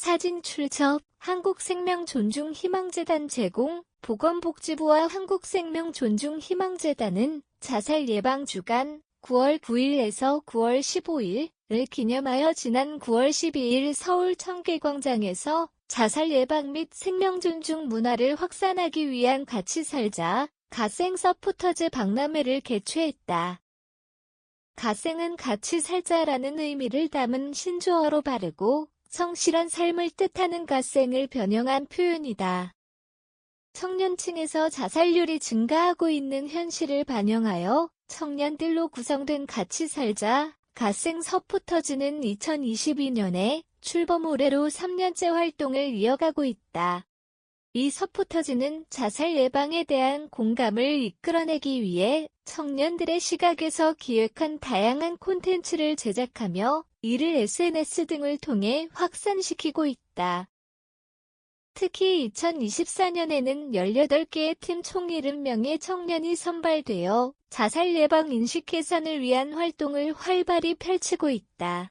사진 출처 한국생명존중희망재단 제공 보건복지부와 한국생명존중희망재단은 자살 예방 주간 9월 9일에서 9월 15일을 기념하여 지난 9월 12일 서울 청계광장에서 자살 예방 및 생명 존중 문화를 확산하기 위한 같이 살자 가생 서포터즈 박람회를 개최했다. 가생은 같이 살자라는 의미를 담은 신조어로 바르고 성실한 삶을 뜻하는 가생을 변형한 표현이다. 청년층에서 자살률이 증가하고 있는 현실을 반영하여 청년들로 구성된 같이 살자 가생 서포터즈는 2022년에 출범 올해로 3년째 활동을 이어가고 있다. 이 서포터즈는 자살 예방에 대한 공감을 이끌어내기 위해 청년들의 시각에서 기획한 다양한 콘텐츠를 제작하며 이를 SNS 등을 통해 확산시키고 있다. 특히 2024년에는 18개의 팀 총 70명의 청년이 선발되어 자살 예방 인식 개선을 위한 활동을 활발히 펼치고 있다.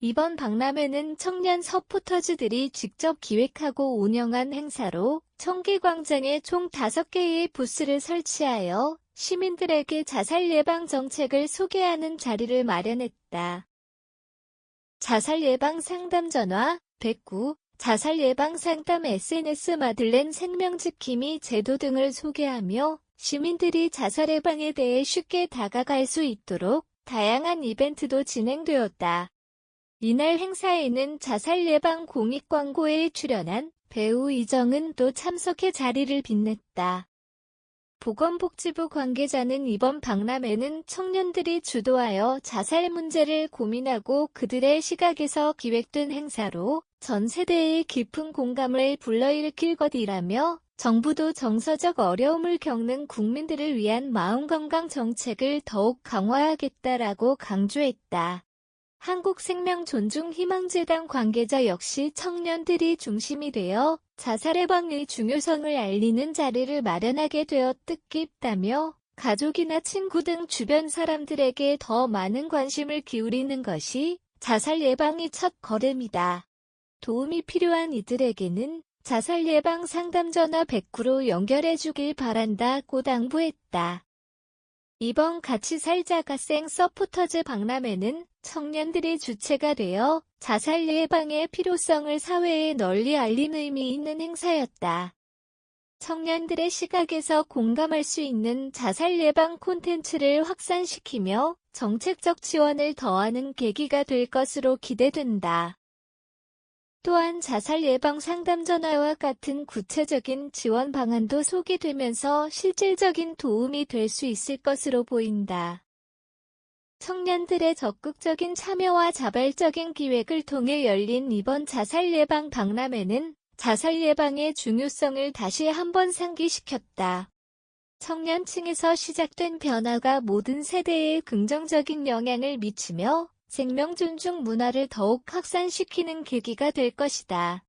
이번 박람회는 청년 서포터즈들이 직접 기획하고 운영한 행사로 청계광장에 총 5개의 부스를 설치하여 시민들에게 자살 예방 정책을 소개하는 자리를 마련했다. 자살 예방 상담 전화 109 자살 예방 상담 SNS 마들렌 생명지킴이 제도 등을 소개하며 시민들이 자살 예방에 대해 쉽게 다가갈 수 있도록 다양한 이벤트도 진행되었다. 이날 행사에는 자살 예방 공익 광고에 출연한 배우 이정은 또 참석해 자리를 빛냈다. 보건복지부 관계자는 이번 박람회는 청년들이 주도하여 자살 문제를 고민하고 그들의 시각에서 기획된 행사로 전 세대의 깊은 공감을 불러일으킬 것이라며 정부도 정서적 어려움을 겪는 국민들을 위한 마음건강 정책을 더욱 강화하겠다라고 강조했다. 한국생명존중희망재단 관계자 역시 청년들이 중심이 되어 자살 예방의 중요성을 알리는 자리를 마련하게 되어 뜻깊다며 가족이나 친구 등 주변 사람들에게 더 많은 관심을 기울이는 것이 자살 예방의 첫 걸음이다. 도움이 필요한 이들에게는 자살 예방 상담 전화 109로 연결해 주길 바란다고 당부했다. 이번 같이 살자가 생 서포터즈 박람회는 청년들이 주체가 되어 자살 예방의 필요성을 사회에 널리 알린 의미 있는 행사였다. 청년들의 시각에서 공감할 수 있는 자살 예방 콘텐츠를 확산시키며 정책적 지원을 더하는 계기가 될 것으로 기대된다. 또한 자살 예방 상담 전화와 같은 구체적인 지원 방안도 소개되면서 실질적인 도움이 될 수 있을 것으로 보인다. 청년들의 적극적인 참여와 자발적인 기획을 통해 열린 이번 자살 예방 박람회는 자살 예방의 중요성을 다시 한번 상기시켰다. 청년층에서 시작된 변화가 모든 세대에 긍정적인 영향을 미치며 생명 존중 문화를 더욱 확산시키는 계기가 될 것이다.